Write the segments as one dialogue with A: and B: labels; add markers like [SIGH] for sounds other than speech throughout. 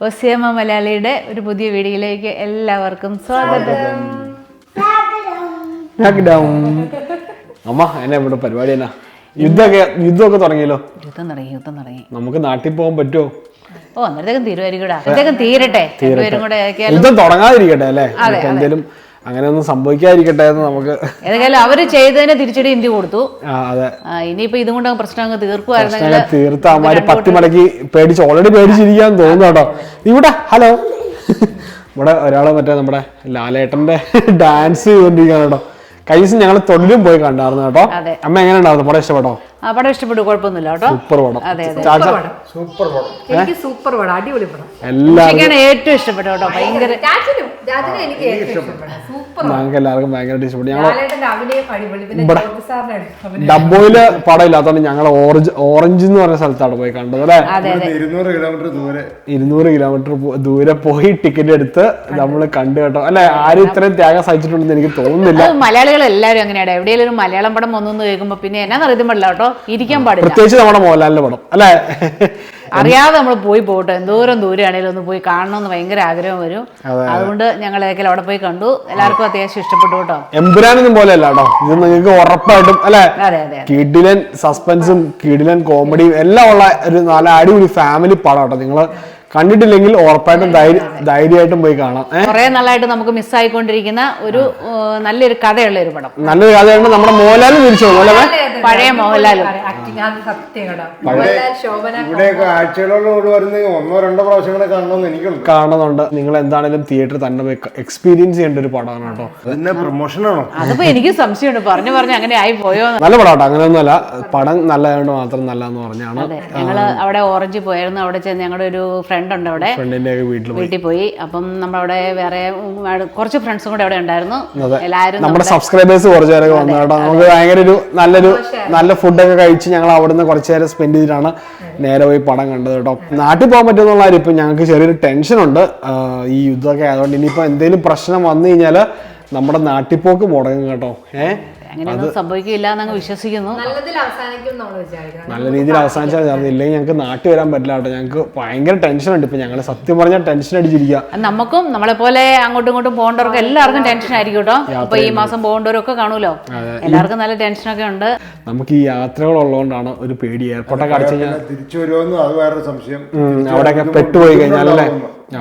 A: ഒസിയമ്മ മലയാളിയുടെ ഒരു പുതിയ വീഡിയോയിലേക്ക് എല്ലാവർക്കും സ്വാഗതം.
B: അമ്മ എന്നെ ഇവിടെ പരിപാടി എന്നാ? യുദ്ധമൊക്കെ യുദ്ധമൊക്കെ തുടങ്ങിയല്ലോ?
A: യുദ്ധം തുടങ്ങി യുദ്ധം തുടങ്ങി.
B: നമുക്ക് നാട്ടിൽ പോകാൻ പറ്റുമോ?
A: ഓ അന്നേരത്തേക്കും തീരുമായിരിക്കും അന്നേരത്തേക്കും തീരട്ടെ. രണ്ടുപേരും കൂടെ
B: യുദ്ധം തുടങ്ങാതിരിക്കട്ടെ അല്ലേ? എന്തെങ്കിലും അങ്ങനെ ഒന്നും സംഭവിക്കാതിരിക്കട്ടെ എന്ന് നമുക്ക്
A: ഏതായാലും അവർ ചെയ്തതിന് തിരിച്ചടി ഇന്ത്യ കൊടുത്തു.
B: അതെ.
A: ഇനിയിപ്പോ ഇതും കൊണ്ട് പ്രശ്നം അങ്ങ് തീർക്കുമായിരുന്നെങ്കിൽ
B: പ്രശ്നങ്ങൾ തീർത്ത് അമ്മാര് പത്തി മടക്കി പേടിച്ച് ഓൾറെഡി പേടിച്ചിരിക്കാൻ തോന്നുന്നു കേട്ടോ. ഇവിടെ ഹലോ ഇവിടെ ഒരാളെ മറ്റേ നമ്മുടെ ലാലേട്ടന്റെ ഡാൻസ് ചെയ്തോണ്ടിരിക്കാണ് കേട്ടോ. കഴിഞ്ഞ ഞങ്ങൾ തൊഴിലും പോയി കണ്ടായിരുന്നു കേട്ടോ. അമ്മ എങ്ങനെ ഉണ്ടായിരുന്നു? പടം ഇഷ്ടപ്പെട്ടോ?
A: പടം ഇഷ്ടപ്പെട്ടു കുഴപ്പമൊന്നുമില്ല കേട്ടോ.
B: സൂപ്പർ പടം.
A: അതെ, അതെ.
B: ചാച്ച
C: സൂപ്പർ പടം. എനിക്ക് സൂപ്പർ പടം അടിപൊളി പടം.
B: എല്ലാവർക്കും
A: എനിക്കാണ് ഏറ്റവും ഇഷ്ടപ്പെട്ടു കേട്ടോ ഭയങ്കര
C: രാജനും രാജനും എനിക്ക് ഏറ്റവും ഇഷ്ടപ്പെട്ടു. സൂപ്പർ
B: ഞങ്ങൾക്ക് എല്ലാവർക്കും ഭയങ്കരമായിട്ട് ഇഷ്ടപ്പെട്ടു. ഞങ്ങൾ
C: ലാലേട്ടന്റെ അഭിനയം അടിപൊളി പിന്നെ ജോർജ് സാറിന്റെ അഭിനയം.
B: ഡബോയിൽ പടം ഇല്ലാത്തതുകൊണ്ട് ഞങ്ങൾ ഓറഞ്ച് ഓറഞ്ച് എന്ന് പറഞ്ഞ സ്ഥലത്താണ് പോയി കണ്ടത് അല്ലേ?
A: അതെ അതെ.
D: ഇരുന്നൂറ് കിലോമീറ്റർ ദൂരെ.
B: ഇരുന്നൂറ് കിലോമീറ്റർ ദൂരെ പോയി ടിക്കറ്റ് എടുത്ത് നമ്മൾ കണ്ടു കേട്ടോ. അല്ലെ ആരും ഇത്രയും ത്യാഗം സഹിച്ചിട്ടുണ്ടെന്ന് എനിക്ക് തോന്നുന്നില്ല.
A: അത് മലയാളികൾ എല്ലാവരും അങ്ങനെയാണ് എവിടെയെങ്കിലും ഒരു മലയാളം പടം വന്നു കേൾക്കുമ്പോ പിന്നെ എന്നാ അറിയാൻ പാടില്ല കേട്ടോ. ഇരിക്കാൻ പാടില്ല.
B: പ്രത്യേകിച്ച് നമ്മുടെ മോഹൻലാലിന്റെ പടം അല്ലെ?
A: അറിയാതെ നമ്മൾ പോയി പോട്ടെ. എന്തോരം ദൂരെയാണേലും ഒന്ന് പോയി കാണണമെന്ന് ഭയങ്കര ആഗ്രഹം വരും. അതുകൊണ്ട് ഞങ്ങൾ ഏതൊക്കെ അവിടെ പോയി കണ്ടു. എല്ലാവർക്കും അത്യാവശ്യം ഇഷ്ടപ്പെട്ടു കേട്ടോ.
B: എമ്പുരാനൊന്നും പോലെ അല്ല കേട്ടോ. ഇത് നിങ്ങൾക്ക് ഉറപ്പായിട്ടും അല്ലെ?
A: അതെ
B: സസ്പെൻസും കിഡിലൻ കോമഡിയും എല്ലാം ഉള്ള ഒരു നല്ല അടിപൊളി ഫാമിലി പടം കേട്ടോ. നിങ്ങൾ കണ്ടിട്ടില്ലെങ്കിൽ ഉറപ്പായിട്ടും ധൈര്യ ധൈര്യമായിട്ടും പോയി കാണാം.
A: കുറെ നാളായിട്ട് നമുക്ക് മിസ്സായിക്കൊണ്ടിരിക്കുന്ന ഒരു നല്ലൊരു കഥയുള്ള ഒരു പടം.
B: നല്ലൊരു കഥയാണ് നമ്മുടെ മോഹൻലാൽ തിരിച്ചു പോകും
A: പഴയ മോഹൻലാലും.
C: മോഹൻലാൽ
D: ഇവിടെയൊക്കെ ആഴ്ചകളോട് ഒന്നോ രണ്ടോ പ്രാവശ്യം കൂടെ കാണണമെന്ന് എനിക്കുണ്ട്.
B: കാണുന്നുണ്ട്. നിങ്ങൾ എന്താണെങ്കിലും തിയേറ്റർ തന്നെ പോയി എക്സ്പീരിയൻസ് ചെയ്യേണ്ട ഒരു പടമാണ് കേട്ടോ.
D: അതിന്റെ പ്രൊമോഷനാണോ
A: അതിപ്പോ എനിക്ക് സംശയമുണ്ട്. പറഞ്ഞു പറഞ്ഞു അങ്ങനെ ആയി പോയോ
B: നല്ല പടം കേട്ടോ. അങ്ങനെയൊന്നുമല്ല. പടം നല്ലതായതുകൊണ്ട് മാത്രം നല്ലതെന്ന് പറഞ്ഞാണ്.
A: അതെ ഞങ്ങൾ അവിടെ ഓറഞ്ച് പോയായിരുന്നു. അവിടെ ചെന്ന് ഞങ്ങളുടെ ഒരു ഫ്രണ്ട് ഉണ്ട് അവിടെ.
B: വീട്ടിൽ പോയി.
A: അപ്പം നമ്മളവിടെ വേറെ കുറച്ച് ഫ്രണ്ട്സും കൂടെ അവിടെ ഉണ്ടായിരുന്നു. എല്ലാവരും
B: നമ്മുടെ സബ്സ്ക്രൈബേഴ്സ് കുറച്ച് പേരൊക്കെ വന്നു കേട്ടോ. നമുക്ക് ഭയങ്കര ഒരു നല്ലൊരു നല്ല ഫുഡൊക്കെ കഴിച്ച് ഞങ്ങൾ അവിടുന്ന് കുറച്ച് നേരം സ്പെൻഡ് ചെയ്തിട്ടാണ് നേരെ പോയി പടം കണ്ടത് കേട്ടോ. നാട്ടിൽ പോകാൻ പറ്റുമെന്നുള്ള കാര്യം ഇപ്പം ഞങ്ങൾക്ക് ചെറിയൊരു ടെൻഷൻ ഉണ്ട്. ഈ യുദ്ധമൊക്കെ ആയതുകൊണ്ട് ഇനിയിപ്പോൾ എന്തെങ്കിലും പ്രശ്നം വന്നു കഴിഞ്ഞാൽ നമ്മുടെ നാട്ടിപ്പോക്ക് മുടങ്ങും കേട്ടോ. ഏഹ്
A: അങ്ങനെയൊന്നും സംഭവിക്കില്ല എന്നങ്ങ് വിശ്വസിക്കുന്നു.
B: നല്ല രീതിയിൽ അവസാനിച്ചാൽ. ഇല്ലെങ്കിൽ ഞങ്ങൾക്ക് നാട്ടിൽ വരാൻ പറ്റില്ല കേട്ടോ. ഞങ്ങൾക്ക് ഭയങ്കര ടെൻഷൻ ഉണ്ട് ഇപ്പൊ. ഞങ്ങൾ സത്യം പറഞ്ഞാൽ ടെൻഷൻ അടിച്ചിരിക്കുക.
A: നമുക്കും നമ്മളെ പോലെ അങ്ങോട്ടും ഇങ്ങോട്ടും പോകേണ്ടവർക്ക് എല്ലാവർക്കും ടെൻഷൻ ആയിരിക്കും കേട്ടോ. അപ്പൊ ഈ മാസം പോകേണ്ടവരൊക്കെ കാണൂലോ എല്ലാവർക്കും നല്ല ടെൻഷൻ ഒക്കെ ഉണ്ട്.
B: നമുക്ക് ഈ യാത്രകൾ ഉള്ളതുകൊണ്ടാണ് ഒരു പേടി. എയർപോർട്ടൊക്കെ അടച്ചു കഴിഞ്ഞാൽ
D: തിരിച്ചു അത് വേറൊരു സംശയം.
B: അവിടെയൊക്കെ പെട്ടുപോയി കഴിഞ്ഞാൽ അല്ലേ?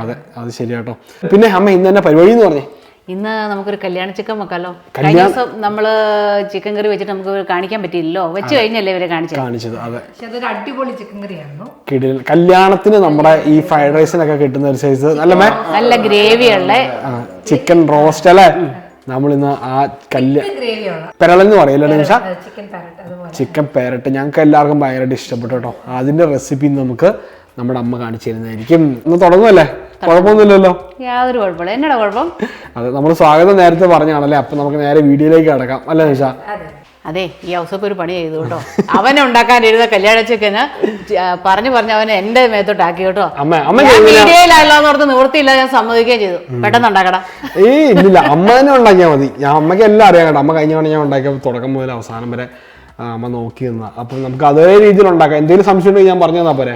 B: അതെ അത് ശരിയാട്ടോ. പിന്നെ അമ്മ ഇന്ന് തന്നെ പരിപാടി എന്ന് പറഞ്ഞേ?
A: ഇന്ന് നമുക്കൊരു കല്യാണ ചിക്കൻ വെക്കാലോ? കഴിഞ്ഞ ദിവസം നമ്മൾ ചിക്കൻ കറി വെച്ചിട്ട് നമുക്ക് കാണിക്കാൻ പറ്റിയില്ലല്ലോ. വെച്ച് കഴിഞ്ഞല്ലേ ഇവരെ കാണിച്ചത്?
B: കാണിച്ചത് അതെ.
C: അതൊരു അടിപൊളി ചിക്കൻ കറിയായിരുന്നു.
B: കിടിലൻ കല്യാണത്തിന് നമ്മുടെ ഈ ഫ്രൈഡ് റൈസിനൊക്കെ കിട്ടുന്ന ഒരു സൈസ് നല്ല
A: നല്ല ഗ്രേവി ഉള്ള
B: ചിക്കൻ റോസ്റ്റ് അല്ലേ? നമ്മൾ ഇന്ന് ആ കല്യാ
C: ഗ്രേവിയുള്ള
B: പെരളെന്ന് പറയല്ലേ നിമിഷ
C: ചിക്കൻ പെരട്ട് അതുപോലെ.
B: ചിക്കൻ പേരട്ട്. ഞങ്ങൾക്ക് എല്ലാവർക്കും ഭയങ്കരമായിട്ട് ഇഷ്ടപ്പെട്ടു കേട്ടോ. അതിന്റെ റെസിപ്പി നമുക്ക് നമ്മുടെ അമ്മ കാണിച്ചു തരുന്നതായിരിക്കും. ഇന്ന് തുടങ്ങുമല്ലേ കുഴപ്പമൊന്നുമില്ലല്ലോ.
A: യാതൊരു കുഴപ്പമില്ല. എന്നടാ കുഴപ്പം?
B: അതെ നമ്മൾ സ്വാഗതം നേരത്തെ പറഞ്ഞാണല്ലേ? അപ്പൊ നമുക്ക് നേരെ വീഡിയോയിലേക്ക് കിടക്കാം. അല്ലേ നിഷ?
C: അതെ.
A: ഈ ഹൗസൊക്കെ ഒരു പണി ചെയ്തു കേട്ടോ. അവനെ ഉണ്ടാക്കാൻ എഴുത കല്യാണ ചെക്കന് പറഞ്ഞു പറഞ്ഞ് അവനെ എന്റെ മേത്തോട്ട് ആക്കി കേട്ടോ.
B: അമ്മ അമ്മ
A: ഞാൻ
B: ചെയ്യുന്നില്ല
A: വീഡിയോയിലല്ലോ നിവൃത്തിയില്ല ഞാൻ സമ്മതിക്കുകയും ചെയ്തു. പെട്ടെന്ന് ഉണ്ടാക്കടാ.
B: ഏയ് ഇല്ല അമ്മ തന്നെ ഉണ്ടാക്കിയാൽ മതി. ഞാൻ അമ്മയ്ക്ക് എല്ലാം അറിയാം കേട്ടോ. അമ്മ കഴിഞ്ഞ തവണ ഞാൻ ഉണ്ടാക്കിയ തുടക്കം മുതൽ അവസാനം വരെ അമ്മ നോക്കി നിന്ന. അപ്പൊ നമുക്ക് അതേ രീതിയിൽ ഉണ്ടാക്കാം. എന്തെങ്കിലും സംശയം ഉണ്ടെങ്കിൽ ഞാൻ പറഞ്ഞു തന്നാ പോരെ.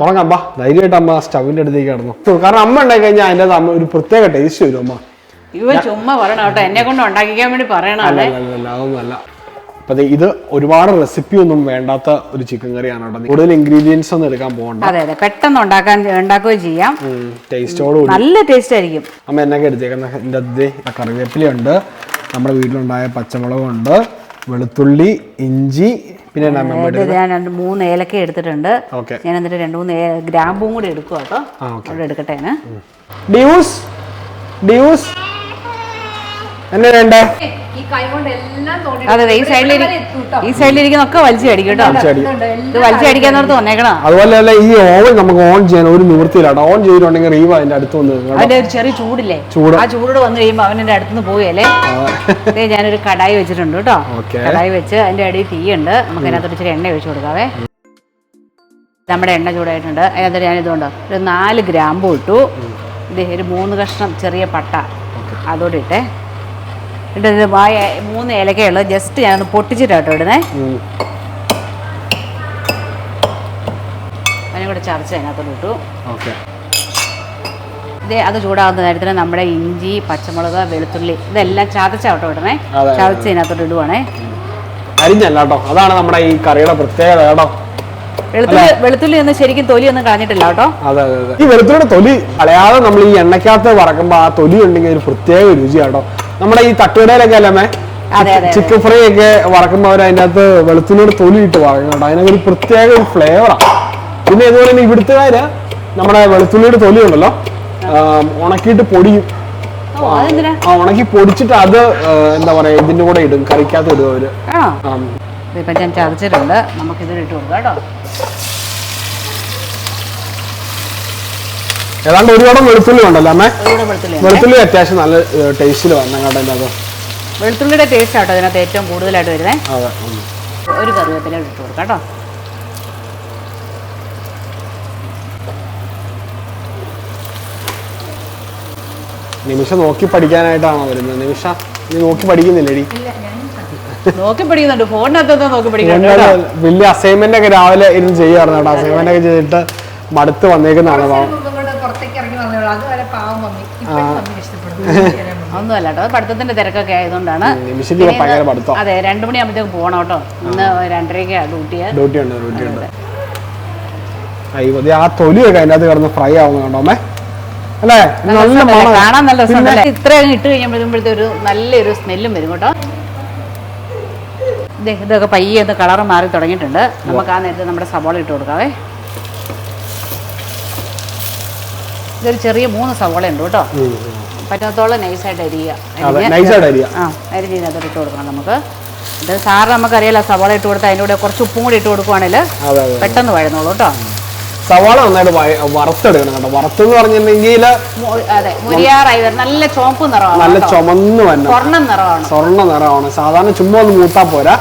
B: തുടങ്ങാം അമ്മ ധൈര്യമായിട്ട് അമ്മ സ്റ്റവിന്റെ അടുത്തേക്ക് കിടന്നു. കാരണം അമ്മ ഉണ്ടാക്കി കഴിഞ്ഞാൽ അതിന്റെ അമ്മ ഒരു പ്രത്യേക ടേസ്റ്റ് വരും അമ്മ.
A: ഇവൻ ചുമ്മാ പറയണം കേട്ടോ. എന്നെ കൊണ്ട് ഉണ്ടാക്കിക്കാൻ വേണ്ടി പറയണേ
B: അതൊന്നുമല്ല അപ്പൊ ഇത് ഒരുപാട് റെസിപ്പി ഒന്നും വേണ്ടാത്ത ഒരു ചിക്കൻ കറിയാണ് കേട്ടോ. കൂടുതൽ ഇൻഗ്രീഡിയൻസ് ഒന്നും എടുക്കാൻ പോകണ്ട.
A: അതെ അതെ. പെട്ടെന്ന് ഉണ്ടാക്കാൻ ഉണ്ടാക്കുകയും ചെയ്യാം.
B: ടേസ്റ്റോട്
A: നല്ല ടേസ്റ്റ് ആയിരിക്കും.
B: അമ്മ എന്നൊക്കെ എടുത്തേക്കുന്ന എന്റെ കറിവേപ്പില ഉണ്ട് നമ്മുടെ വീട്ടിലുണ്ടായ പച്ചമുളകുണ്ട് വെളുത്തുള്ളി ഇഞ്ചി പിന്നെ
A: ഞാൻ രണ്ട് മൂന്ന് ഏലക്ക എടുത്തിട്ടുണ്ട്. ഞാൻ എന്നിട്ട് രണ്ട് മൂന്ന് ഗ്രാമ്പും കൂടി എടുക്കുക കേട്ടോ അവിടെ എടുക്കട്ടെ
B: ഡ്യൂസ് ഡ്യൂസ്. എന്നെ വേണ്ടേ?
A: അതെ ഈ സൈഡിൽ ഈ സൈഡിലിരിക്കുന്ന ഒക്കെ വലിച്ചു അടിക്കും കേട്ടോ. ഇത് വലിച്ചു അടിക്കാന്നോർത്ത്
B: അതുപോലെ ഈ ഓവൻ നമുക്ക് ഓൺ ചെയ്യാൻ ഒരു നിവൃത്തിയിലാണ് ഓൺ ചെയ്തിട്ടുണ്ടെങ്കിൽ റീവ അതിന്റെ അടുത്ത് വന്ന് നിൽക്കണം
A: ഒരു ചെറിയ ചൂടില്ലേ?
B: ചൂട്.
A: ആ ചൂടോട് വന്നു കഴിയുമ്പോ എന്റെ അടുത്തുനിന്ന് പോവുകയല്ലേ? ദേ ഞാനൊരു കടായി വെച്ചിട്ടുണ്ട് കേട്ടോ. കടായി വെച്ച് അതിന്റെ അടിയിൽ തീയുണ്ട് നമുക്ക് അതിനകത്തോട്ട് ഇച്ചിരി എണ്ണ ഒഴിച്ചു കൊടുക്കാവേ. നമ്മുടെ എണ്ണ ചൂടായിട്ടുണ്ട്. അതിനകത്ത് ഞാൻ ഇതുകൊണ്ട് ഒരു നാല് ഗ്രാമ്പു ഇട്ടു. ഇത് ഒരു മൂന്ന് കഷ്ണം ചെറിയ പട്ട. അതോടെ ഇട്ടേ. ഇത് ആ മൂന്ന് ഏലക്കയുള്ളത് ജസ്റ്റ് ഞാനൊന്ന് പൊട്ടിച്ചിട്ടാട്ടോ ഇടുന്നേ. അതിനെ കൂടെ ചതച്ച് അതിനകത്തോട്ട് ഇട്ടു.
B: ഓക്കെ.
A: ഇത് അത് ചൂടാകുന്ന നേരത്തിന് നമ്മുടെ ഇഞ്ചി പച്ചമുളക് വെളുത്തുള്ളി ഇതെല്ലാം ചതച്ചാട്ടോ ഇടണേ. ചതച്ച് ഇതിനകത്തോട്ട് ഇടുവാണേ.
B: അരിഞ്ഞല്ല കേട്ടോ അതാണ് നമ്മുടെ ഈ കറിയുടെ പ്രത്യേകത കേട്ടോ.
A: വെളുത്തുള്ളി വെളുത്തുള്ളി ഒന്നും ശരിക്കും തൊലി ഒന്നും കളഞ്ഞിട്ടില്ല കേട്ടോ
B: അതെ അതെ. ഈ വെളുത്തുള്ളിയുടെ തൊലി കളയാതെ നമ്മൾ ഈ എണ്ണയ്ക്കകത്ത് വറക്കുമ്പോൾ ആ തൊലി ഉണ്ടെങ്കിൽ ഒരു പ്രത്യേക രുചിയാട്ടോ. നമ്മുടെ ഈ തട്ടുകടയിലൊക്കെ അല്ലേ. ചിക്കൻ ഫ്രൈ ഒക്കെ വറക്കുമ്പോൾ അവർ അതിന്റെ അകത്ത് വെളുത്തുള്ളിയുടെ തൊലി ഇട്ട് വറങ്ങുന്നുണ്ട് കേട്ടോ. അതിനൊക്കെ ഒരു പ്രത്യേക ഒരു ഫ്ലേവറാണ് പിന്നെ ഇതുപോലെ തന്നെ ഇവിടുത്തുകാര് നമ്മുടെ വെളുത്തുള്ളിയുടെ തൊലി ഉണ്ടല്ലോ. ഉണക്കിയിട്ട് പൊടിയും. ആ ഉണക്കി പൊടിച്ചിട്ട് അത് എന്താ പറയാ ഇതിന്റെ കൂടെ ഇടും. കറിക്കകത്ത് ഇടും
A: അവർ. ഞാൻ ചതച്ചിട്ടുണ്ട്. നമുക്ക് ഇതിൽ ഇട്ട് കൊടുക്കാം കേട്ടോ.
B: ഏതാണ്ട് ഒരുപാട് വെളുത്തുള്ളി ഉണ്ടല്ലോ അമ്മേ?
A: വെളുത്തുള്ളി.
B: അത്യാവശ്യം നല്ല ടേസ്റ്റിൽ വന്ന കേട്ടോ അതിന്റെ അത്
A: വെളുത്തുള്ളിയുടെ ടേസ്റ്റ് ആട്ടോ ഇതിനകത്ത് ഏറ്റവും കൂടുതലായിട്ട് വരുന്നത്
B: അതെ.
A: ഒരു കറിവേപ്പില ഇട്ട് കൊടുക്കാം കേട്ടോ.
B: നിമിഷ നോക്കി പഠിക്കാനായിട്ടാണോ വരുന്നത്? നിമിഷ നീ നോക്കി പഠിക്കുന്നില്ലേടി?
A: നോക്കി പഠിക്കുന്നുണ്ട്. ഫോണിനകത്ത് നോക്കി പഠിക്കുന്നുണ്ട്
B: വലിയ അസൈൻമെന്റ് ഒക്കെ രാവിലെ ഇരുന്ന് ചെയ്യാറുണ്ട് അസൈൻമെന്റ് ഒക്കെ ചെയ്തിട്ട് മടുത്ത് വന്നേക്കുന്നതാണ് പാവം.
C: മുമ്പും കൊണ്ട് പുറത്തേക്ക് ഇറങ്ങി വന്നോളൂ അതുവരെ പാവം മമ്മി ഇപ്പോഴും മമ്മി ഇഷ്ടപ്പെടുന്നു [LAUGHS]
A: ഒന്നുമല്ല കേട്ടോ. പഠിത്തത്തിന്റെ തിരക്കൊക്കെ ആയതുകൊണ്ടാണ്. അതെ രണ്ടു മണി മണിയാകുമ്പോഴത്തേക്ക് പോകണം കേട്ടോ. ഇന്ന് രണ്ടരയ്ക്ക് ഡ്യൂട്ടിയാ
B: ഡ്യൂട്ടി ഉണ്ട് ഡ്യൂട്ടി ഉണ്ട്. ആ തൊലിയൊക്കെ കിടന്ന് ഫ്രൈ ആവുന്ന അല്ലേ? നല്ല
A: കാണാൻ നല്ല ഇത്രയും ഇട്ട് കഴിഞ്ഞപ്പോഴത്തെ ഒരു നല്ലൊരു സ്മെല്ലും വരും കേട്ടോ. ഇതൊക്കെ പയ്യെ ഒന്ന് കളർ മാറി തുടങ്ങിയിട്ടുണ്ട്. നമുക്ക് ആ നേരത്തെ നമ്മുടെ സവാള ഇട്ട് കൊടുക്കാവേ. ഇതൊരു ചെറിയ മൂന്ന് സവോള ഉണ്ട് കേട്ടോ. പറ്റാത്തോളം നൈസായിട്ട് അരിയുക അരിഞ്ഞ് അതൊക്കെ ഇട്ട് കൊടുക്കണം നമുക്ക്. ഇത് സാറ് നമുക്കറിയാലോ സവാള ഇട്ട് കൊടുത്താൽ അതിന്റെ കൂടെ കുറച്ച് ഉപ്പും കൂടി ഇട്ട് കൊടുക്കുവാണെങ്കിൽ പെട്ടെന്ന് വഴന്നോളൂ കേട്ടോ.
B: സവാള നന്നായിട്ട് വറുത്തെടുക്കണം കേട്ടോ. വറുത്തെന്ന് പറഞ്ഞിട്ടുണ്ടെങ്കിൽ
A: അതെ മുരിയാറായി നല്ല ചുവപ്പ് നിറമാണ്
B: നല്ല ചുമന്ന് വരണം.
A: സ്വർണം നിറമാണ്.
B: സ്വർണ നിറമാണ്. സാധാരണ ചുമ്മാ ഒന്ന് മൂത്താ പോരാ.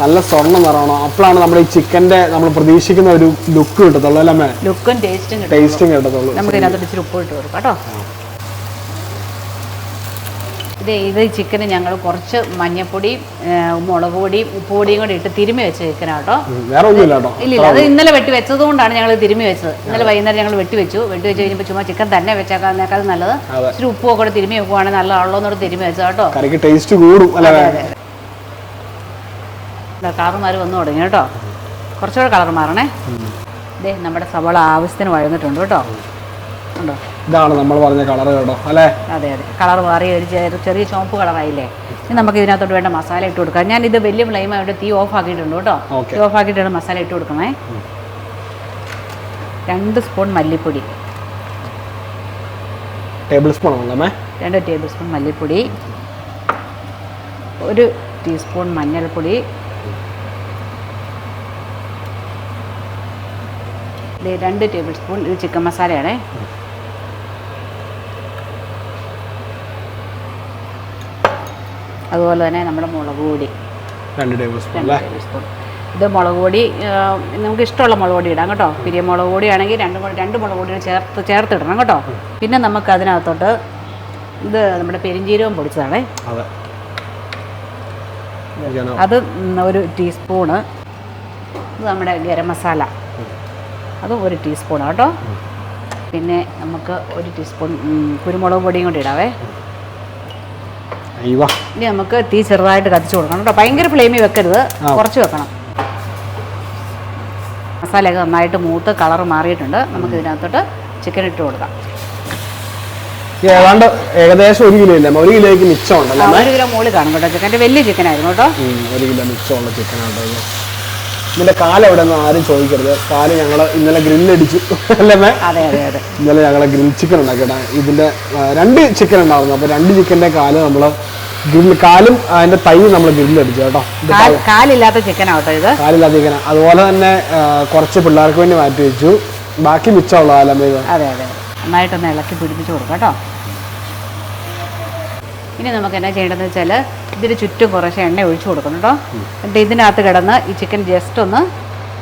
B: നല്ല സ്വർണം നിറമാണ് അപ്പോഴാണ് നമ്മുടെ ഈ ചിക്കന്റെ നമ്മൾ പ്രതീക്ഷിക്കുന്ന ഒരു ലുക്ക് കിട്ടത്തുള്ളൂ അല്ലേ അമ്മേ?
A: ലുക്കും ടേസ്റ്റും
B: ടേസ്റ്റും കിട്ടത്തുള്ളൂ.
A: നമുക്ക് ഇതിനകത്ത് ഇച്ചിരി ഉപ്പ് ഇട്ട് കൊടുക്കാം കേട്ടോ. ഇത് ഇത് ചിക്കന് ഞങ്ങൾ കുറച്ച് മഞ്ഞപ്പൊടിയും മുളക് പൊടിയും ഉപ്പ് പൊടിയും കൂടി ഇട്ട് തിരുമ്മി വെച്ച കേട്ടോ. ഇല്ല അത് ഇന്നലെ വെട്ടി വെച്ചത് കൊണ്ടാണ് ഞങ്ങൾ തിരുമ്മി വെച്ചത്. ഇന്നലെ വൈകുന്നേരം ഞങ്ങൾ വെട്ടി വെച്ചു. വെട്ടി വെച്ച് കഴിഞ്ഞപ്പോൾ ചുമ്മാ ചിക്കൻ തന്നെ വെച്ചേക്കാന്നേക്കാൾ നല്ലത്. ഇച്ചിരി ഉപ്പൊക്കെ ഒക്കെ തിരുമ്മി വെക്കുവാണെങ്കിൽ നല്ലതാണല്ലോ എന്നോട് തിരുമ്മി വെച്ചത് കേട്ടോ.
B: ടേസ്റ്റ് കൂടും അല്ലേ
A: കളർ മാറി വന്നു തുടങ്ങി കേട്ടോ. കുറച്ചുകൂടെ കളർ മാറണേ. ദേ നമ്മുടെ സവാള ആവശ്യത്തിന് വഴന്നിട്ടുണ്ട് കേട്ടോ. ഉണ്ടോ?
B: ഇതാണ് നമ്മൾ പറഞ്ഞ കളർ കേട്ടോ അല്ലേ?
A: അതെ അതെ. കളർ മാറി ഒരു ചെറിയ ചുവപ്പ് കളറായില്ലേ? ഇനി നമുക്ക് ഇതിനകത്തോട്ട് വേണ്ട മസാല ഇട്ട് കൊടുക്കാം. ഞാൻ ഇത് വലിയ ഫ്ലെയിം ആയിട്ട് തീ ഓഫ് ആക്കിയിട്ടുണ്ട് കേട്ടോ. തീ ഓഫ് ആക്കിയിട്ടാണ് മസാല ഇട്ട് കൊടുക്കണേ. രണ്ട് സ്പൂൺ മല്ലിപ്പൊടി.
B: ടേബിൾ സ്പൂൺ
A: രണ്ട് ടേബിൾ സ്പൂൺ മല്ലിപ്പൊടി. ഒരു ടീസ്പൂൺ മഞ്ഞൾപ്പൊടി. രണ്ട് ടേബിൾ സ്പൂൺ ഇത് ചിക്കൻ മസാലയാണ്. അതുപോലെ തന്നെ നമ്മുടെ മുളക് പൊടി.
B: രണ്ട് ടേബിൾ സ്പൂൺ
A: ടേബിൾ ഇത് മുളക് പൊടി നമുക്ക് ഇഷ്ടമുള്ള മുളക് പൊടി ഇടാം കേട്ടോ. പിരിയ മുളക് പൊടി ആണെങ്കിൽ രണ്ട് രണ്ട് മുളക് പൊടി ചേർത്ത് ചേർത്തിടണം കേട്ടോ. പിന്നെ നമുക്ക് അതിനകത്തോട്ട് ഇത് നമ്മുടെ പെരിഞ്ജീരകം പൊടിച്ചതാണേ.
B: അതെ.
A: ഒരു ടീസ്പൂണ്. ഇത് നമ്മുടെ ഗരം മസാല. അതും ഒരു ടീസ്പൂൺ കേട്ടോ. പിന്നെ നമുക്ക് ഒരു ടീസ്പൂൺ കുരുമുളക് പൊടിയും കൂടി ഇടാവേ. ഇനി നമുക്ക് തീ ചെറുതായിട്ട് കത്തിച്ചു കൊടുക്കണം കേട്ടോ. ഭയങ്കര ഫ്ലെയിമിൽ വെക്കരുത്. കുറച്ച് വെക്കണം. മസാലയൊക്കെ നന്നായിട്ട് മൂത്ത് കളർ മാറിയിട്ടുണ്ട്. നമുക്ക് ഇതിനകത്തോട്ട് ചിക്കൻ ഇട്ട് കൊടുക്കാം.
B: ഏതാണ്ട് ഏകദേശം ഒരു കിലോ ഇല്ല ഒരു കിലോയ്ക്ക് മിച്ചമുണ്ടല്ലോ
A: ഒരു കിലോ മുകളിൽ കാണും കേട്ടോ. ചിക്കന്റെ വലിയ ചിക്കൻ ആയിരുന്നു കേട്ടോ.
B: ഒരു കിലോ മിച്ചമുള്ള ചിക്കൻ ആണ് ഇത്. ഇതിന്റെ കാലം എവിടെ നിന്ന് ആരും ചോദിക്കരുത്. കാൽ ഞങ്ങൾ ഇന്നലെ ഗ്രില്ലടിച്ചു അല്ലേ മേ?
A: അതെ അതെ അതെ.
B: ഇന്നലെ ഞങ്ങൾ ഗ്രിൽ ചിക്കൻ ഉണ്ടാക്കിയിട്ടാ ഇതിന്റെ ആ, രണ്ട് ചിക്കൻ ഉണ്ടായിരുന്നു. അപ്പൊ രണ്ട് ചിക്കന്റെ കാൽ നമ്മൾ ഗ്രിൽ കാലും അതിന്റെ തൈ നമ്മൾ ഗ്രില്ലടിച്ചു കേട്ടോ. ഇത്
A: കാൽ കാലില്ലാത്ത ചിക്കൻ ആവട്ടോ ഇത്?
B: കാലില്ലാത്ത ചിക്കൻ അതുപോലെ തന്നെ ആ, കുറച്ച് പിള്ളേർക്ക് വേണ്ടി മാറ്റി വെച്ചു. ബാക്കി മിച്ചമുള്ള കാലം
A: അതെ അതെ. നന്നായിട്ടൊന്ന് ഇളക്കി പിടിപ്പിച്ച് കൊടുക്കാം കേട്ടോ. ഇനി നമുക്ക് എന്നാ ചെയ്യേണ്ടതെന്ന് വെച്ചാൽ ഇതിന് ചുറ്റും കുറച്ച് എണ്ണ ഒഴിച്ചു കൊടുക്കണം കേട്ടോ. എന്നിട്ട് ഇതിനകത്ത് കിടന്ന് ഈ ചിക്കൻ ജസ്റ്റ് ഒന്ന്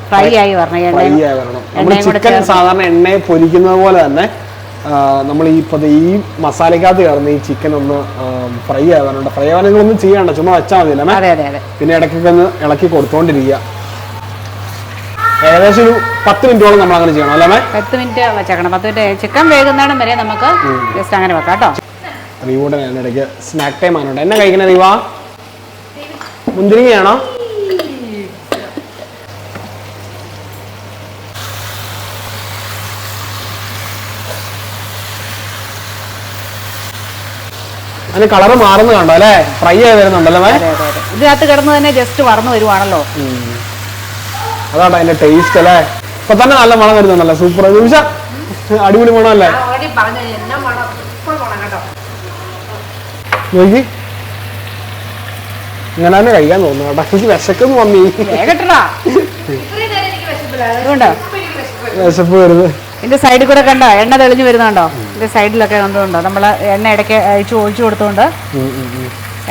A: ഫ്രൈ ആയി വരണം
B: ചിക്കൻ സാധാരണ എണ്ണയെ പൊരിക്കുന്നത് പോലെ തന്നെ നമ്മൾ ഈ ഈ മസാലക്കകത്ത് കയറുന്ന ഈ ചിക്കൻ ഒന്ന് ഫ്രൈ ആവാനുണ്ട് ഫ്രൈ ആവാൻ നിങ്ങളൊന്നും ചെയ്യണ്ട ചുമ്മാ വെച്ചാൽ മതി പിന്നെ ഇടയ്ക്കൊക്കെ ഒന്ന് ഇളക്കി കൊടുത്തോണ്ടിരിക്കുക. ഏകദേശം ഒരു പത്ത് മിനിറ്റോളം നമ്മൾ അങ്ങനെ ചെയ്യണം അല്ലേ
A: പത്ത് മിനിറ്റ് വെച്ചേക്കണം. പത്ത് മിനിറ്റ് ചിക്കൻ വേകുന്നിടം വരെ നമുക്ക് ജസ്റ്റ് അങ്ങനെ വെക്കാം കേട്ടോ.
B: റീവോടെ ഇടയ്ക്ക് സ്നാക്ക് ടൈം ആണോ എന്നെ കഴിക്കണേ റീവാ മുന്തിരിങ്ങയാണോ? അതിന് കളർ മാറുന്ന കണ്ടോ അല്ലേ? ഫ്രൈ ആയി വരുന്നുണ്ടല്ലോ
A: ഇതിനകത്ത് കിടന്ന് തന്നെ ജസ്റ്റ് വറന്നു വരുവാണല്ലോ.
B: അതാണ് അതിന്റെ ടേസ്റ്റ് അല്ലേ? ഇപ്പൊ തന്നെ നല്ല മണം വരുന്നുണ്ടല്ലോ. സൂപ്പർ നിമിഷ അടിപൊളി മണമല്ലേ
C: ഓൾറെഡി പറഞ്ഞു എന്നാ മണം ഇപ്പോൾ മണം കേട്ടോ
B: നോക്കി. ഇങ്ങനെ തന്നെ കഴിക്കാൻ തോന്നുന്നു കേട്ടോ എനിക്ക് വിശക്കുന്നു മമ്മി.
C: വിശപ്പ്.
B: വിശപ്പ് വരുന്നത്
A: ഇതിന്റെ സൈഡിൽ കൂടെ കണ്ടോ? എണ്ണ തെളിഞ്ഞു വരുന്നുണ്ടോ? ഇതിന്റെ സൈഡിലൊക്കെ കണ്ടുകൊണ്ടോ നമ്മൾ എണ്ണ ഇടയ്ക്ക് അഴിച്ചു ഒഴിച്ചു കൊടുത്തോണ്ട്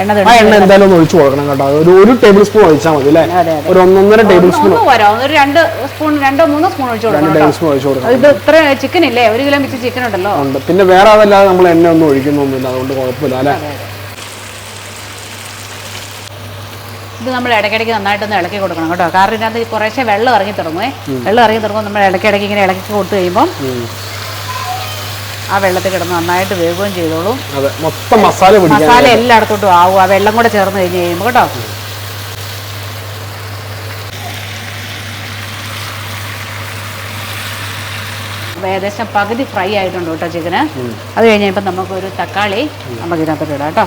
A: എണ്ണ
B: എണ്ണ എന്തായാലും ഒന്ന് ഒഴിച്ചു കൊടുക്കണം കേട്ടോ. ഒരു ഒരു ടേബിൾ സ്പൂൺ ഒഴിച്ചാൽ മതി അല്ലേ. ഒരു ഒന്നൊന്നര ടേബിൾ സ്പൂൺ.
A: ഒരു രണ്ട് സ്പൂൺ രണ്ടോ മൂന്നോ സ്പൂൺ ഒഴിച്ചു
B: രണ്ട്
A: കൊടുക്കണം
B: ടേബിൾ സ്പൂൺ ഒഴിച്ചു കൊടുക്കണം.
A: ഇത് ഇത്ര ചിക്കൻ ഇല്ലേ? ഒരു കിലോ മിച്ച ചിക്കൻ ഉണ്ടല്ലോ.
B: ഉണ്ട്. പിന്നെ വേറെ അതല്ലാതെ നമ്മൾ എണ്ണ ഒന്നും ഒഴിക്കുന്നൊന്നുമില്ല. അതുകൊണ്ട് കുഴപ്പമില്ല അല്ലേ?
A: ഇത് നമ്മൾ ഇടയ്ക്കിടയ്ക്ക് നന്നായിട്ടൊന്ന് ഇളക്കി കൊടുക്കണം കേട്ടോ. കാരണം ഇതിനകത്ത് കുറേശ്ശെ വെള്ളം ഇറങ്ങി തുടങ്ങുമേ വെള്ളം ഇറങ്ങി തുടങ്ങുമ്പോൾ നമ്മൾ ഇടയ്ക്കിടയ്ക്ക് ഇങ്ങനെ ഇളക്കി കൊടുത്തു കഴിയുമ്പോൾ ആ വെള്ളത്തിൽ കിടന്ന് നന്നായിട്ട് വേവുകയും ചെയ്തോളും.
B: മൊത്തം മസാല
A: മസാല എല്ലായിടത്തോട്ടും ആവും. ആ വെള്ളം കൂടെ ചേർന്ന് കഴിഞ്ഞ് കഴിയുമ്പോൾ കേട്ടോ. ഏകദേശം പകുതി ഫ്രൈ ആയിട്ടുണ്ട് കേട്ടോ ചിക്കന്. അത് കഴിഞ്ഞപ്പോൾ നമുക്കൊരു തക്കാളി നമുക്ക് ഇതിനകത്തോട്ട് ഇടാം കേട്ടോ.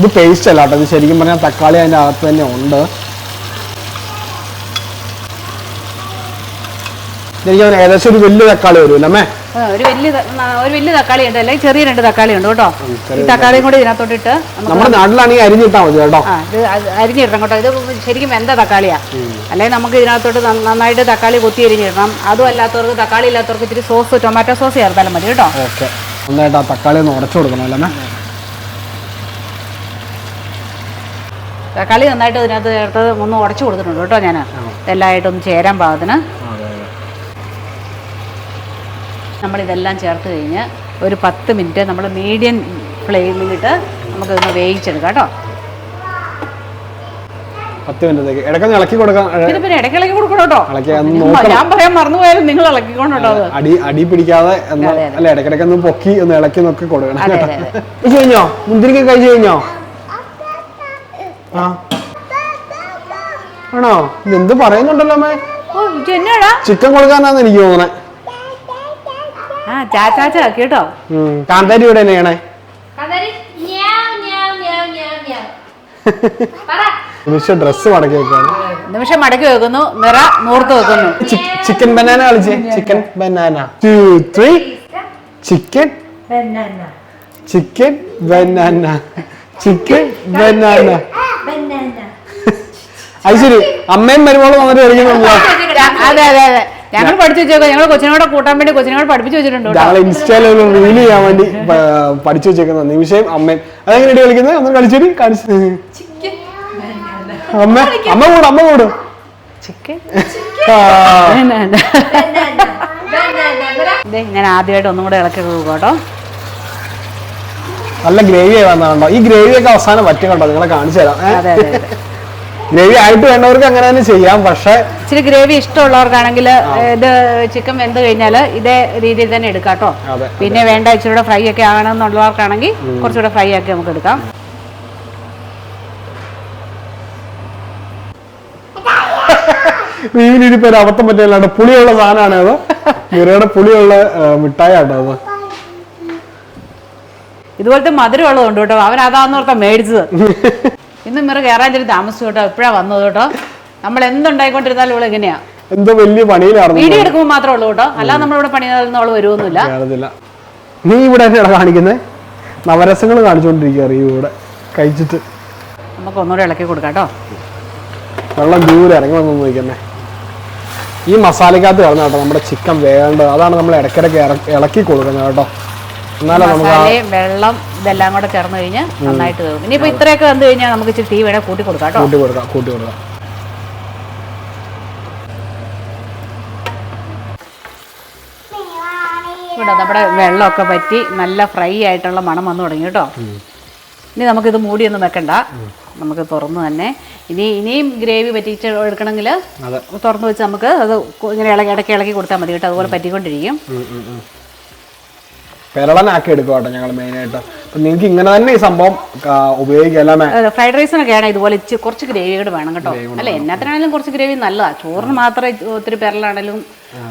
B: ഇത് പേസ്റ്റ് അല്ല കേട്ടോ. ഇത് ശരിക്കും പറഞ്ഞാൽ തക്കാളി അതിന്റെ അകത്ത് തന്നെ ഉണ്ട്. എനിക്ക് ഏകദേശം ഒരു വലിയ തക്കാളി വരുമല്ലോ അമ്മേ
A: ഒരു വലിയ ഒരു വലിയ തക്കാളി ഉണ്ട്. അല്ലെങ്കിൽ ചെറിയ രണ്ട് തക്കാളി ഉണ്ട് കേട്ടോ. ഈ തക്കാളിയും കൂടി ഇതിനകത്തോട്ടിട്ട് ഇട്ട്
B: നമ്മുടെ നാട്ടിലാണെങ്കിൽ അരിഞ്ഞിട്ടാ മതി കേട്ടോ.
A: ഇത് അരിഞ്ഞിടണം കേട്ടോ. ഇത് ശരിക്കും വെന്ത തക്കാളിയാ. അല്ലെങ്കിൽ നമുക്ക് ഇതിനകത്തോട്ട് നന്നായിട്ട് തക്കാളി കൊത്തി അരിഞ്ഞിടണം അതും അല്ലാത്തവർക്ക് തക്കാളി ഇല്ലാത്തവർക്ക് ഇച്ചിരി സോസ് ടൊമാറ്റോ സോസ് ചേർത്താലും മതി കേട്ടോ.
B: ഓക്കെ. നന്നായിട്ട് ആ തക്കാളി ഒന്ന് ഉടച്ചു കൊടുക്കണം അല്ലേ
A: തക്കാളി നന്നായിട്ട് ഇതിനകത്ത് ചേർത്ത് ഒന്ന് ഉടച്ചു കൊടുത്തിട്ടുണ്ട് കേട്ടോ ഞാൻ എല്ലായിട്ടൊന്ന് ചേരാൻ പാകത്തിന്. നമ്മളിതെല്ലാം ചേർത്ത് കഴിഞ്ഞ് ഒരു പത്ത് മിനിറ്റ് നമ്മൾ മീഡിയം ഫ്ലെയിമിലിട്ട് നമുക്കിതൊന്ന് വേവിച്ചെടുക്കാം കേട്ടോ.
B: പത്ത് മിനിറ്റത്തേക്ക്. ഇടയ്ക്കൊന്ന് ഇളക്കി കൊടുക്കാം.
A: പിന്നെ ഇടയ്ക്ക് ഇളക്കി കൊടുക്കണം കേട്ടോ. ഞാൻ- പറയാൻ മറന്നുപോയാലും നിങ്ങൾ ഇളക്കിക്കോണം കേട്ടോ അത്.
B: അടി അടി പിടിക്കാതെ. അല്ല ഇടയ്ക്കിടയ്ക്ക് ഒന്ന് പൊക്കി ഒന്ന് ഇളക്കി നോക്കി കൊടുക്കണം. കഴിഞ്ഞോ? മുന്തിരിക്ക കഴിച്ചു കഴിഞ്ഞോ? ആ. ആണോ? എന്ത് പറയുന്നുണ്ടല്ലോ അമ്മേ? ചിക്കൻ കൊടുക്കാനാന്ന് എനിക്ക് തോന്നണേ.
A: കേട്ടോ.
B: കാന്താരി ഇവിടെ നിമിഷം മടക്കി വെക്കാണ്.
A: നിമിഷം മടക്കി വെക്കുന്നു. നിറ നൂർത്ത് വെക്കുന്നു.
B: Chicken banana കളിച്ചേ? Chicken banana two three chicken
C: banana
B: chicken banana chicken banana [LAUGHS] അത് ശരി. അമ്മയും മരുമോളും വന്നിട്ട് കളിക്കണമല്ലോ
A: അതെ അതെ അതെ. ഞങ്ങൾ പഠിച്ചു വെച്ചേക്കാം. ഞങ്ങൾ കൊച്ചിനോടെ കൂട്ടാൻ വേണ്ടി കൊച്ചിനോട് പഠിപ്പിച്ചു വെച്ചിട്ടുണ്ട്
B: ഞങ്ങൾ റീൽ ചെയ്യാൻ വേണ്ടി പഠിച്ചു വെച്ചേക്കുന്ന നിമിഷം അമ്മയും. അതെങ്ങനെ കളിക്കുന്നത്? ഒന്ന് കളിച്ചേരി കാണിച്ചു അമ്മ അമ്മ കൂടും അമ്മ കൂടും.
A: ചിക്കൻ
B: ആ,
C: ബനാന ബനാന [LAUGHS]
A: ഞാൻ ആദ്യമായിട്ട് ഒന്നും കൂടെ ഇളക്കി പോകും കേട്ടോ.
B: നല്ല ഗ്രേവി വന്നതാണോ ഈ ഗ്രേവി ഒക്കെ അവസാനം പറ്റും കേട്ടോ നിങ്ങളെ കാണിച്ചു തരാം. ഗ്രേവി ആയിട്ട് വേണ്ടവർക്ക് അങ്ങനെ തന്നെ ചെയ്യാം. പക്ഷെ
A: ഇച്ചിരി ഗ്രേവി ഇഷ്ടമുള്ളവർക്കാണെങ്കിൽ ഇത് ചിക്കൻ വെന്ത് കഴിഞ്ഞാൽ ഇതേ രീതിയിൽ തന്നെ എടുക്കാം കേട്ടോ. പിന്നെ വേണ്ട ഇച്ചിരി ഫ്രൈ ഒക്കെ ആകണമെന്നുള്ളവർക്കാണെങ്കിൽ കുറച്ചുകൂടെ ഫ്രൈ ആക്കി നമുക്ക് എടുക്കാം. [LAUGHS]
B: മീനിരിപ്പൊരു അബദ്ധം പറ്റിയല്ലാണ്ട് പുളിയുള്ള സാധനമാണ് [LAUGHS] അത് മിറയുടെ പുളിയുള്ള മിഠായി ആട്ടോ അത്.
A: ഇതുപോലത്തെ മധുരം ഉള്ളതുണ്ട് കേട്ടോ. അവൻ അതാന്ന് ഓർത്താ മേടിച്ചത്. ഇന്ന് മിറ കയറാൻ ചെറിയ താമസിച്ചു കേട്ടോ. എപ്പോഴാ വന്നത് കേട്ടോ. നമ്മൾ എന്തുണ്ടായിക്കൊണ്ടിരുന്നാലും ഇവിടെ എങ്ങനെയാ
B: എന്തോ വലിയ പണിയിലായിരുന്നു
A: വീഡിയോ എടുക്കുമ്പോൾ മാത്രമേ ഉള്ളൂ കേട്ടോ. അല്ലാതെ നമ്മളിവിടെ പണിയൊന്നും അവൾ വരുമൊന്നുമില്ല
B: നീ ഇവിടെ കാണിക്കുന്നത് നവരസങ്ങൾ കാണിച്ചുകൊണ്ടിരിക്കുകയാണ് ഈ ഇവിടെ. കഴിച്ചിട്ട്.
A: നമുക്ക് ഒന്നുകൂടെ ഇളക്കി കൊടുക്കാം കേട്ടോ.
B: വെള്ളം ദൂരെ ഇറങ്ങി വന്നു നോക്കുന്നേ ഈ മസാലക്കകത്ത് കിടന്ന കേട്ടോ. നമ്മുടെ ചിക്കൻ വേണ്ടത് അതാണ് നമ്മൾ ഇടയ്ക്കിടയ്ക്ക് ഇളക്കി കൊടുക്കുന്നത് കേട്ടോ.
A: മസാലയും വെള്ളം ഇതെല്ലാം കൂടെ ചേർന്ന് കഴിഞ്ഞാൽ നന്നായിട്ട് വേവും. ഇനിയിപ്പോ ഇത്രയൊക്കെ വന്നു കഴിഞ്ഞാൽ നമുക്ക് ഇച്ചിരി തീ വേണേ കൂട്ടി കൊടുക്കാം കേട്ടോ.
B: കൂട്ടി കൊടുക്കാം കൂട്ടി കൊടുക്കാം
A: ഇവിടെ നമ്മുടെ വെള്ളമൊക്കെ പറ്റി നല്ല ഫ്രൈ ആയിട്ടുള്ള മണം വന്നു തുടങ്ങി കേട്ടോ. ഇനി നമുക്കിത് മൂടിയൊന്നും വെക്കണ്ട. നമുക്ക് തുറന്ന് തന്നെ. ഇനി ഇനിയും ഗ്രേവി പറ്റിച്ച് എടുക്കണമെങ്കിൽ തുറന്ന് വെച്ച് നമുക്ക് അത് ഇങ്ങനെ ഇളകി ഇടയ്ക്ക് ഇളക്കി കൊടുത്താൽ മതി കേട്ടോ. അതുപോലെ പറ്റിക്കൊണ്ടിരിക്കും.
B: പെരളനാക്കി എടുക്കുക കേട്ടോ ഞങ്ങൾ മെയിനായിട്ട് അപ്പം നിങ്ങൾക്ക് ഇങ്ങനെ തന്നെ ഈ സംഭവം ഉപയോഗിക്കാം
A: ഫ്രൈഡ് റൈസിനൊക്കെ റൈസിനൊക്കെയാണ് ഇതുപോലെ ഇച്ചിരി കുറച്ച് ഗ്രേവി കൂടെ വേണം കേട്ടോ. അല്ല എന്നാത്തിനാണെങ്കിലും കുറച്ച് ഗ്രേവി നല്ലതാണ് ചോറിന് മാത്രമേ ഒത്തിരി പെരലാണെങ്കിലും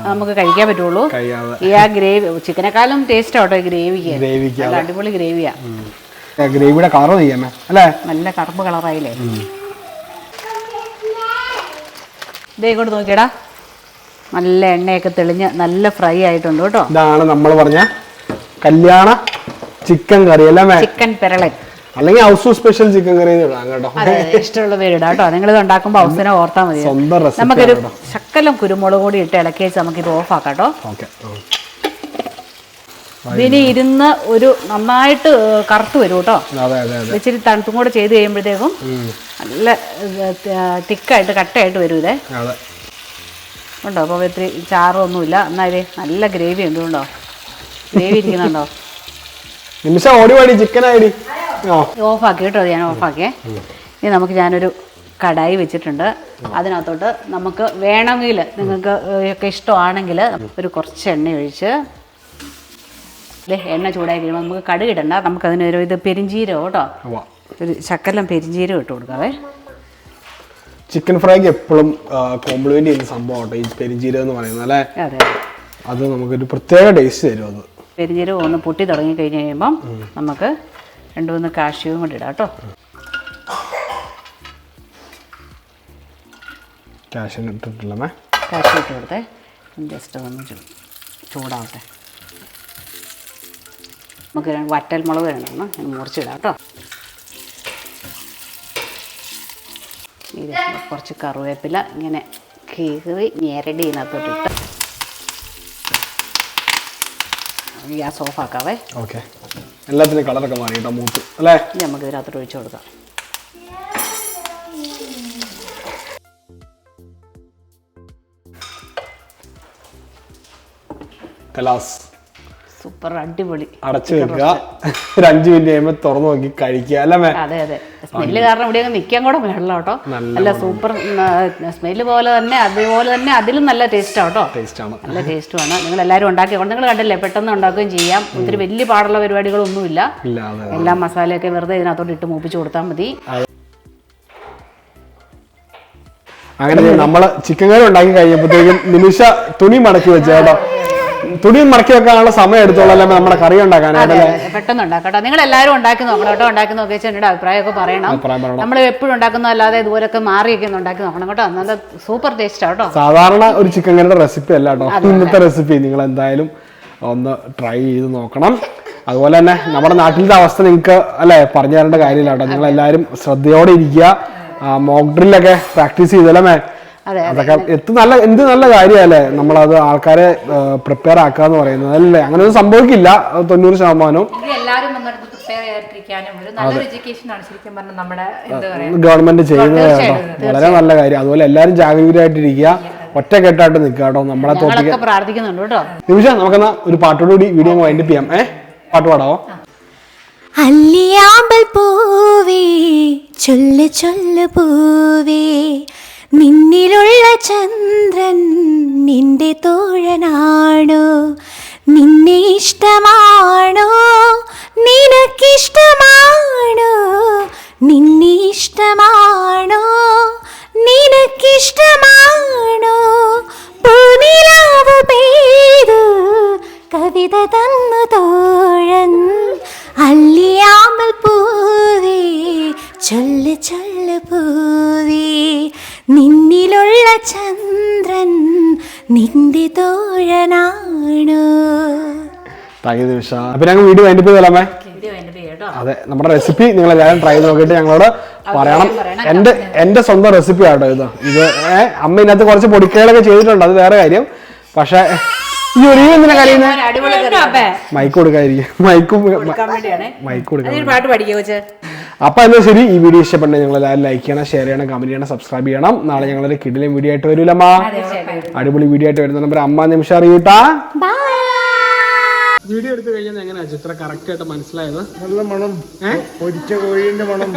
A: നമുക്ക് കഴിക്കാൻ പറ്റുള്ളൂ. ഈ ആ ഗ്രേവി ചിക്കനെക്കാളും ടേസ്റ്റ് ആട്ടോ ഗ്രേവിക്ക്
B: ഗ്രേവിക്ക്
A: അടിപൊളി ഗ്രേവിയാ
B: ഗ്രേവിയുടെ കളർ ചെയ്യാമേ അല്ലേ?
A: നല്ല കറുപ്പ് കളറായില്ലേ ഇതേ ഇങ്ങോട്ട് നോക്കിയടാ. നല്ല എണ്ണയൊക്കെ തെളിഞ്ഞ് നല്ല ഫ്രൈ ആയിട്ടുണ്ട് കേട്ടോ.
B: ഇതാണ് നമ്മൾ പറഞ്ഞ കല്യാണ ചിക്കൻ കറി അല്ലേ
A: ചിക്കൻ പെരളൻ.
B: അല്ലെങ്കിൽ ഹൗസ് സ്പെഷ്യൽ ചിക്കൻ കറി കേട്ടോ.
A: ഇഷ്ടമുള്ള പേരിടാം കേട്ടോ. നിങ്ങൾ ഉണ്ടാക്കുമ്പോൾ അവസരം ഓർത്താൽ മതി. നമുക്കൊരു ശക്കലം കുരുമുളക് കൂടി ഇട്ട് ഇളക്കി വെച്ച് നമുക്കിത് ആക്കാം കേട്ടോ. ഇതിന് ഇരുന്ന് ഒരു നന്നായിട്ട് കറുത്ത് വരും കേട്ടോ. ഇച്ചിരി തണുത്തും കൂടെ ചെയ്ത് കഴിയുമ്പോഴത്തേക്കും നല്ല തിക്കായിട്ട് കട്ടയായിട്ട് വരും ഇതേ. ഉണ്ടോ? അപ്പോൾ ഇത്തിരി ചാറൊന്നുമില്ല എന്നാലേ നല്ല ഗ്രേവി ഉണ്ട് ഉണ്ടോ ഗ്രേവി ഇരിക്കുന്നുണ്ടോ
B: നിമിഷം ഓടി പാടി ചിക്കൻ ആയിടി ആ.
A: ഓഫാക്കി കേട്ടോ അത് ഞാൻ ഓഫാക്കിയേ ഇനി നമുക്ക് ഞാനൊരു കടായി വെച്ചിട്ടുണ്ട്. അതിനകത്തോട്ട് നമുക്ക് വേണമെങ്കിൽ നിങ്ങൾക്ക് ഒക്കെ ഇഷ്ടമാണെങ്കിൽ ഒരു കുറച്ച് എണ്ണ ഒഴിച്ച് എണ്ണ ചൂടായി കഴിയുമ്പോൾ നമുക്ക് കടുകിടണ്ട നമുക്കതിനൊരു ഇത് പെരിഞ്ചീരോ കേട്ടോ. ഒരു ശക്കലം പെരിഞ്ചീരോ ഇട്ട് കൊടുക്കാവേ
B: ചിക്കൻ ഫ്രൈക്ക് എപ്പോഴും കോംപ്ലിമെന്റ് ചെയ്യുന്ന സംഭവം കേട്ടോ ഈ പെരിഞ്ചീരകം എന്ന് പറയുന്നത് അല്ലേ?
A: അതെ
B: അത്. നമുക്കൊരു പ്രത്യേക ടേസ്റ്റ് തരും അത്.
A: പെരിഞ്ചീരകം ഒന്ന് പൊട്ടി തുടങ്ങി കഴിഞ്ഞ് കഴിയുമ്പം നമുക്ക് രണ്ട് മൂന്ന് കാഷ്യവും കൂടി ഇടാം കേട്ടോ. കാഷ്യൂ ഇട്ട് കൊടുത്തേ. ജസ്റ്റ് ഒന്ന് ചൂടാവട്ടെ. നമുക്ക് വറ്റൽ മുളക് വേണമെന്ന് ഞാൻ മുറിച്ചിടാം കേട്ടോ. ഇത് കുറച്ച് കറിവേപ്പില ഇങ്ങനെ കീറി ഞെരടി ഇതിനകത്തോട്ടിട്ട് ഗ്യാസ് ഓഫാക്കാവേ.
B: ഓക്കെ. എല്ലാത്തിനും കളറൊക്കെ മാറി കേട്ടോ മൂത്ത്. അല്ലേ?
A: ഇനി നമുക്ക് ഇതിനകത്തോട്ട് ഒഴിച്ചു കൊടുക്കാം.
B: കലാസ്.
A: സൂപ്പർ അടിപൊളി.
B: അടച്ചു വെക്കുക. ഒരു അഞ്ചു മിനിറ്റ് കഴിയുമ്പോൾ തുറന്നു നോക്കി കഴിക്കുക അല്ലേ
A: അതെ അതെ. സ്മെല്ല് കാരണം ഇവിടെ അങ്ങ് നിൽക്കാൻ കൂടെ വേണല്ലോ കേട്ടോ.
B: നല്ല
A: സൂപ്പർ സ്മെല്ല് പോലെ തന്നെ അതുപോലെ തന്നെ അതിലും നല്ല ടേസ്റ്റ് ആട്ടോ
B: ടേസ്റ്റ് ആണ്
A: നല്ല ടേസ്റ്റുമാണ്. നിങ്ങൾ എല്ലാവരും ഉണ്ടാക്കി നിങ്ങൾ കണ്ടില്ലേ പെട്ടെന്ന് ഉണ്ടാക്കുകയും ചെയ്യാം. ഒത്തിരി വലിയ പാടുള്ള പരിപാടികളൊന്നുമില്ല. എല്ലാ മസാലയൊക്കെ വെറുതെ ഇതിനകത്തോട്ട് ഇട്ട് മൂപ്പിച്ച് കൊടുത്താൽ മതി.
B: അങ്ങനെ നമ്മൾ ചിക്കൻ കറി ഉണ്ടാക്കി കഴിഞ്ഞപ്പോഴത്തേക്കും നിമിഷ തുണി മടക്കി വെച്ച കേട്ടോ. തുണി മടക്കി വെക്കാനുള്ള സമയം എടുത്തോളല്ലേ നമ്മുടെ കറി ഉണ്ടാക്കാനായിട്ട്
A: പെട്ടെന്ന് ഉണ്ടാക്കട്ടോ നിങ്ങൾ എല്ലാവരും ഉണ്ടാക്കി നോക്കണം കേട്ടോ. ഉണ്ടാക്കി നോക്കി അഭിപ്രായമൊക്കെ പറയണം. നമ്മൾ എപ്പോഴും ഉണ്ടാക്കുന്ന അല്ലാതെ ഇതുപോലൊക്കെ മാറിയൊക്കെ ഉണ്ടാക്കുന്നു ഉണ്ടാക്കി നോക്കണം കേട്ടോ. നല്ല സൂപ്പർ ടേസ്റ്റ് കേട്ടോ.
B: സാധാരണ ഒരു ചിക്കൻ കറിയുടെ റെസിപ്പി അല്ല കേട്ടോ. ഇന്നത്തെ റെസിപ്പി നിങ്ങൾ എന്തായാലും ഒന്ന് ട്രൈ ചെയ്ത് നോക്കണം. അതുപോലെ തന്നെ നമ്മുടെ നാട്ടിലത്തെ അവസ്ഥ നിങ്ങൾക്ക് അല്ലെ പറഞ്ഞു തരേണ്ട കാര്യമില്ല കേട്ടോ. നിങ്ങൾ എല്ലാവരും ശ്രദ്ധയോടെ ഇരിക്കുക. മോക്ക് ഡ്രില്ലൊക്കെ പ്രാക്ടീസ് ചെയ്തല്ലേ അതൊക്കെ എത്ര നല്ല എന്ത് നല്ല കാര്യമല്ലേ? നമ്മളത് ആൾക്കാരെ പ്രിപ്പയർ ആക്കുക എന്ന് പറയുന്നത്. അല്ലേ അങ്ങനെ ഒന്നും സംഭവിക്കില്ല തൊണ്ണൂറ് ശതമാനവും. ഗവൺമെന്റ് ചെയ്യുന്നത് കേട്ടോ. വളരെ നല്ല കാര്യം. അതുപോലെ എല്ലാവരും ജാഗരൂകരായിട്ടിരിക്കുക. ഒറ്റക്കെട്ടായിട്ട് നിൽക്കുക കേട്ടോ. നമ്മളെ തോപ്പിക്കാൻ
A: പ്രാർത്ഥിക്കുന്നുണ്ട് കേട്ടോ.
B: നിമിഷ നമുക്കെന്നാ ഒരു പാട്ടോടുകൂടി വീഡിയോ വൈൻഡപ്പ് ചെയ്യാം. ഏ? പാട്ട് പാടാവോ?
E: അല്ലിയാമ്പൽ പൂവേ ചൊല്ല് ചൊല്ല് പൂവേ നിന്നിലുള്ള ചന്ദ്രൻ നിന്റെ തോഴനാണോ? നിന്നെ ഇഷ്ടമാണോ? നിനക്കിഷ്ടമാണോ? നിന്നെ ഇഷ്ടമാണോ? നിനക്കിഷ്ടമാണോ? പൂനിലാവ് പെയ്തു കവിത തന്നു തോഴൻ. അല്ലിയാമൽ പൂവേ ചൊല്ല ചൊല്ല് പൂവേ നിന്നിലുള്ള ചന്ദ്രൻ നിന്റെ തോഴനാണ്.
B: താങ്ക് യു നിമിഷ അപ്പൊ ഞങ്ങൾ വീഡിയോ അതെ നമ്മുടെ റെസിപ്പി നിങ്ങൾ എല്ലാവരും ട്രൈ നോക്കിയിട്ട് ഞങ്ങളോട് പറയണം. എന്റെ എന്റെ സ്വന്തം റെസിപ്പി ആട്ടോ ഇത്. ഇത് അമ്മ ഇതിനകത്ത് കുറച്ച് പൊടിക്കൈകളൊക്കെ ചെയ്തിട്ടുണ്ട് അത് വേറെ കാര്യം. പക്ഷെ ഈ ഒരു എന്തിനാ കരയുന്നത്. മൈക്ക് കൊടുക്കാതിരിക്കും. മൈക്കും
A: കൊടുക്കാൻ വേണ്ടിയാണേ.
B: മൈക്ക് കൊടുക്കാൻ
A: പാട്ട് പഠിക്കുക വെച്ച്
B: അപ്പൊ എന്നാ ശരി ഈ വീഡിയോ ഇഷ്ടപ്പെട്ടെങ്കിൽ ഞങ്ങൾ എല്ലാവരും ലൈക്ക് ചെയ്യണം ഷെയർ ചെയ്യണം കമന്റ് ചെയ്യണം സബ്സ്ക്രൈബ് ചെയ്യണം. നാളെ ഞങ്ങളൊരു കിടിലൻ വീഡിയോ ആയിട്ട് വരൂലമ്മ. അടിപൊളി വീഡിയോ ആയിട്ട് വരുന്ന നമ്പർ അമ്മ നിമിഷം അറിയൂട്ടാ. വീഡിയോ എടുത്തു കഴിഞ്ഞാൽ എങ്ങനെയാ ചിത്ര കറക്റ്റ് ആയിട്ട് മനസ്സിലായത്?
D: നല്ല മണം. പൊരിച്ച കോഴിന്റെ മണം.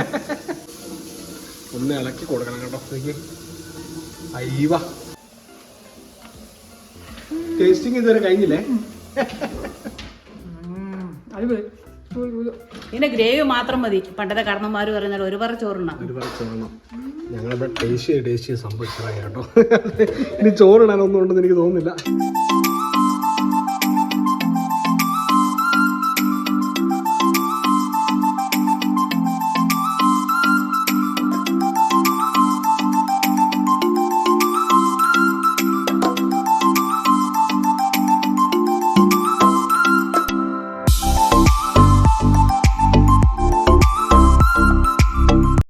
D: [LAUGHS]
B: ഒന്ന് ഇളക്കി കൊടുക്കണം കേട്ടോ. അയ്യവ. ടേസ്റ്റിംഗ് ഇതുവരെ കഴിഞ്ഞില്ലേ? [LAUGHS]
A: ഇതിന്റെ ഗ്രേവി മാത്രം മതി. പണ്ടത്തെ കടന്നന്മാർ പറയുന്നത് ഒരു പറ ചോറുണ്ണ
B: ഒരുപാട് ചോറണം ഞങ്ങളിവിടെ ടേസ്റ്റ് ടേസ്റ്റ് സംഭവിച്ചതായി കേട്ടോ. ഇനി ചോറിടാനൊന്നും ഉണ്ടെന്ന് എനിക്ക് തോന്നുന്നില്ല.